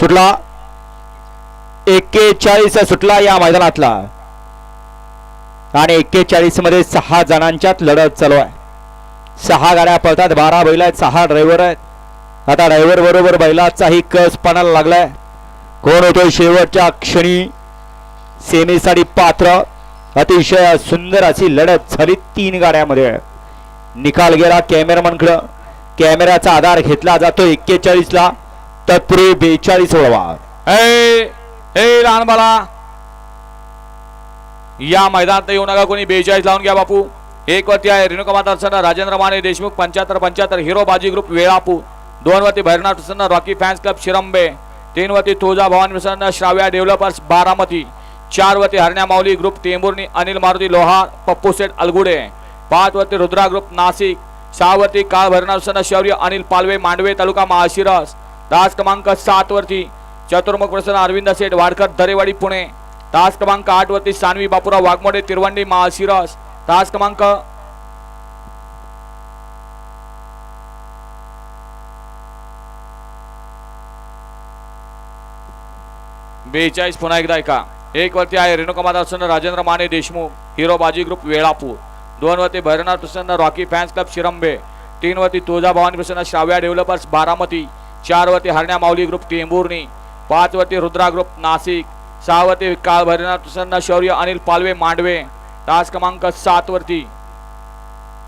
सुटला. एक्केचाळीस सुटला या मैदानातला. आणि एक्केचाळीसमध्ये सहा जणांच्यात लढत चालू आहे. सहा गाड्या पळतात बारा बैल आहेत सहा ड्रायव्हर आहेत. आता ड्रायव्हर बरोबर बैलाचाही कस पणाला लागलाय. कोण होतो शेवटच्या क्षणी? सेमीसाठी पात्र अतिशय सुंदर अशी लढत झाली तीन गाड्यामध्ये. निकाल गेला कॅमेरामनकडं. कॅमेऱ्याचा आधार घेतला जातो एक्केचाळीसला ला बेचाळीस ओळवा ए लहान बाला या मैदानात येऊ नका कोणी बेचाळीस लावून घ्या बापू. एक वरती आहे रेणुका माता राजेंद्र माने देशमुख पंच्याहत्तर पंच्याहत्तर हिरो बाजी ग्रुप वेळापू. दोन वरती भैरनाथ प्रसन्न रॉकी फॅन्स क्लब शिरंबे. तीन वरती तुळजा भवानी प्रसन्न श्राव्या डेव्हलपर्स बारामती. चार वरती हरण्या माऊली ग्रुप टेंबुर्णी अनिल मारुती लोहार पप्पू सेठ अलगुडे. पाच वरती रुद्रा ग्रुप नाशिक. सहा वरती काळ भैरनाथ प्रसन्न शौर्य अनिल पालवे मांडवे तालुका महाशिरस. तास क्रमांक सात वरती चतुर्मुख प्रसन्न अरविंद सेठ वाडकर दरेवाडी पुणे. तास क्रमांक आठ वरती सानवी बापुरा वाघमोडे तिरवंडी माळशिरस. तास क्रमांक बेचाळीस पुन्हा एकदा ऐका. एक वरती आहे रेणुका माता प्रसन्न राजेंद्र माने देशमुख हिरो बाजी ग्रुप वेळापूर. दोन वरती भैरनाथ प्रसन्न रॉकी फॅन्स क्लब शिरंबे. तीन वरती तुळजा भवानी प्रसन्न श्राव्या डेव्हलपर्स बारामती. चारवरती हरण्या माऊली ग्रुप टेंभुर्णी पाचवरती रुद्रा ग्रुप नाशिक सहावती काळ भैरनाथ प्रसन्न शौर्य अनिल पालवे मांडवे तास क्रमांक सात वरती